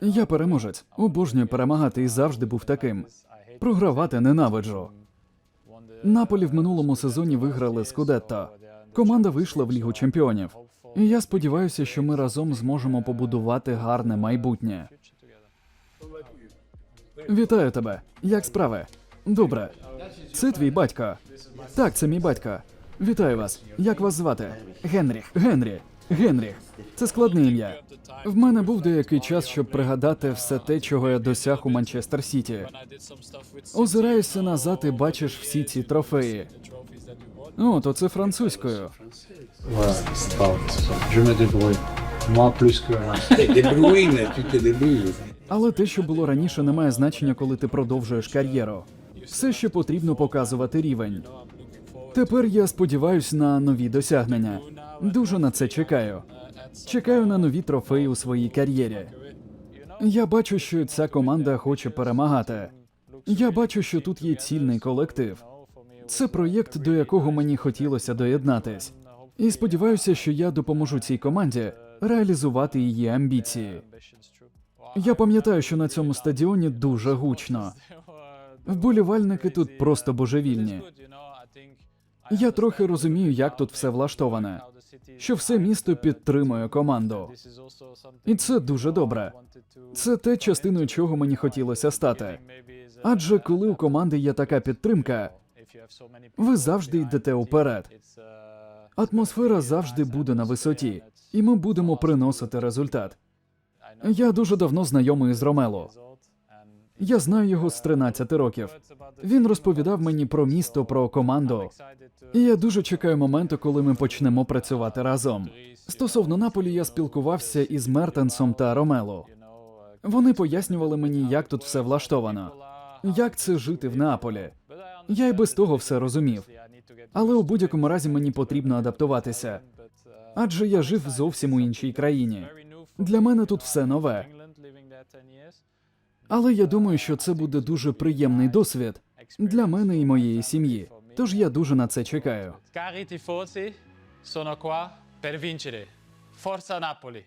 Я переможець. Обожнюю перемагати і завжди був таким. Програвати ненавиджу. Наполі в минулому сезоні виграли Скудетто. Команда вийшла в Лігу чемпіонів. І я сподіваюся, що ми разом зможемо побудувати гарне майбутнє. Вітаю тебе. Як справи? Добре. Це твій батько. Так, це мій батько. Вітаю вас. Як вас звати? Генріх. Генрі. Генріх. Це складне ім'я. В мене був деякий час, щоб пригадати все те, чого я досяг у Манчестер Сіті. Озираєшся назад і бачиш всі ці трофеї. О, то це французькою. Але те, що було раніше, не має значення, коли ти продовжуєш кар'єру. Все ще потрібно показувати рівень. Тепер я сподіваюся на нові досягнення. Дуже на це чекаю. Чекаю на нові трофеї у своїй кар'єрі. Я бачу, що ця команда хоче перемагати. Я бачу, що тут є цільний колектив. Це проєкт, до якого мені хотілося доєднатись. І сподіваюся, що я допоможу цій команді реалізувати її амбіції. Я пам'ятаю, що на цьому стадіоні дуже гучно. Вболівальники тут просто божевільні. Я трохи розумію, як тут все влаштоване, що все місто підтримує команду. І це дуже добре. Це те, частиною чого мені хотілося стати. Адже коли у команди є така підтримка, ви завжди йдете уперед. Атмосфера завжди буде на висоті, і ми будемо приносити результат. Я дуже давно знайомий з Ромело. Я знаю його з 13 років. Він розповідав мені про місто, про команду. І я дуже чекаю моменту, коли ми почнемо працювати разом. Стосовно Наполі, я спілкувався із Мертенсом та Ромело. Вони пояснювали мені, як тут все влаштовано, як це жити в Неаполі. Я й без того все розумів. Але у будь-якому разі мені потрібно адаптуватися. Адже я жив зовсім у іншій країні. Для мене тут все нове. Але я думаю, що це буде дуже приємний досвід для мене і моєї сім'ї. Тож я дуже на це чекаю. Cari tifosi, sono qua per vincere. Forza Napoli!